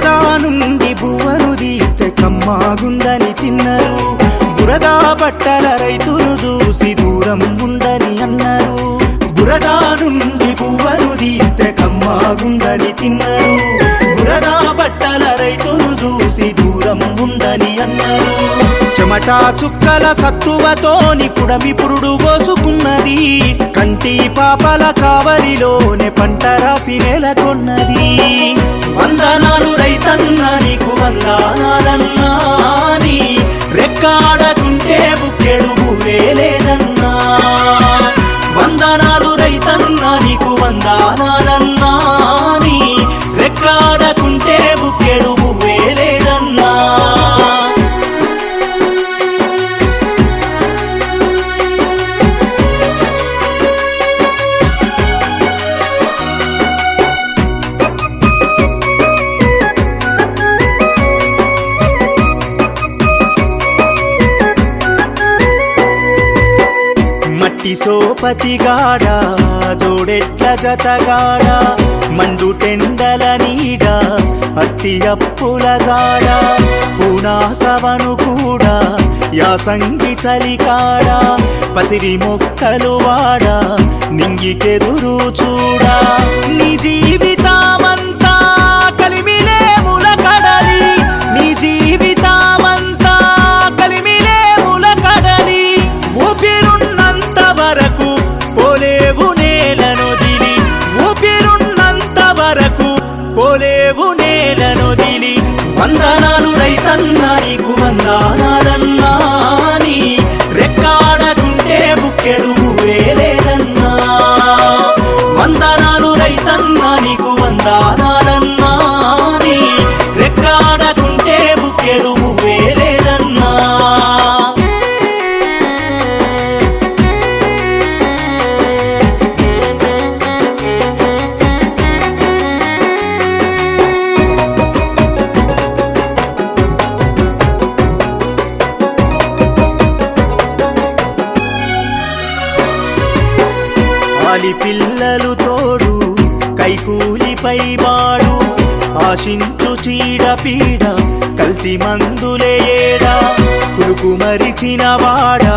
నుండి బువ్వను తీస్తే కమ్మాగుందని తిన్నారు. బురదా బట్టల రైతులు చూసి దూరం ఉందని అన్నారు. బురదా నుండి బువ్వను తీస్తే కమ్మాగుందని తిన్నారు. బురదా బట్టల రైతులు చూసి దూరం ఉందని అన్నారు. చెమటా చుక్కల సత్తువతోని పుడమి పురుడు పోసుకున్నది. కంటి పాపల కావలిలోనే పంట రాసి నెలకొన్నది. సోపతి సోపతిగాడ జోడెట్ల జతగాడా మండు టెండల నీడ అత్తి అప్పుల జాడ పూనాసవను కూడా యాసంగి చలికాడ పసిరి మొక్కలు వాడా నింగికెదురు చూడా నీ జీవితం పోలేవు నేలను దిలి. వందనాలు రైతన్నా నీకు వందనాలన్నా. ఆలి పిల్లలు తోడు కైకూలిపై వాడు ఆశించు చీడ పీడ కల్తీ మందులే ఏడా కుడుకు మరిచిన వాడా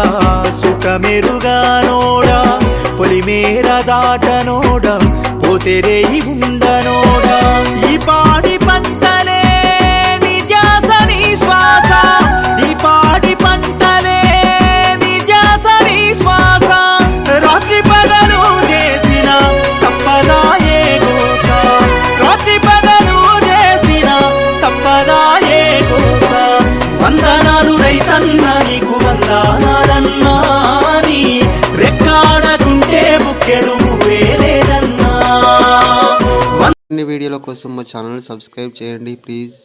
సుఖమెరుగానోడా పొలిమేర దాటనోడా పోతెరేయి ఉండనోడా ఈ పాడి పంటలే వందనాలు నీకు వందనాలన్నా నీ రెక్కాడకుంటే బుక్కెడు అన్ని వీడియోల కోసం మా ఛానల్ సబ్స్క్రైబ్ చేయండి ప్లీజ్.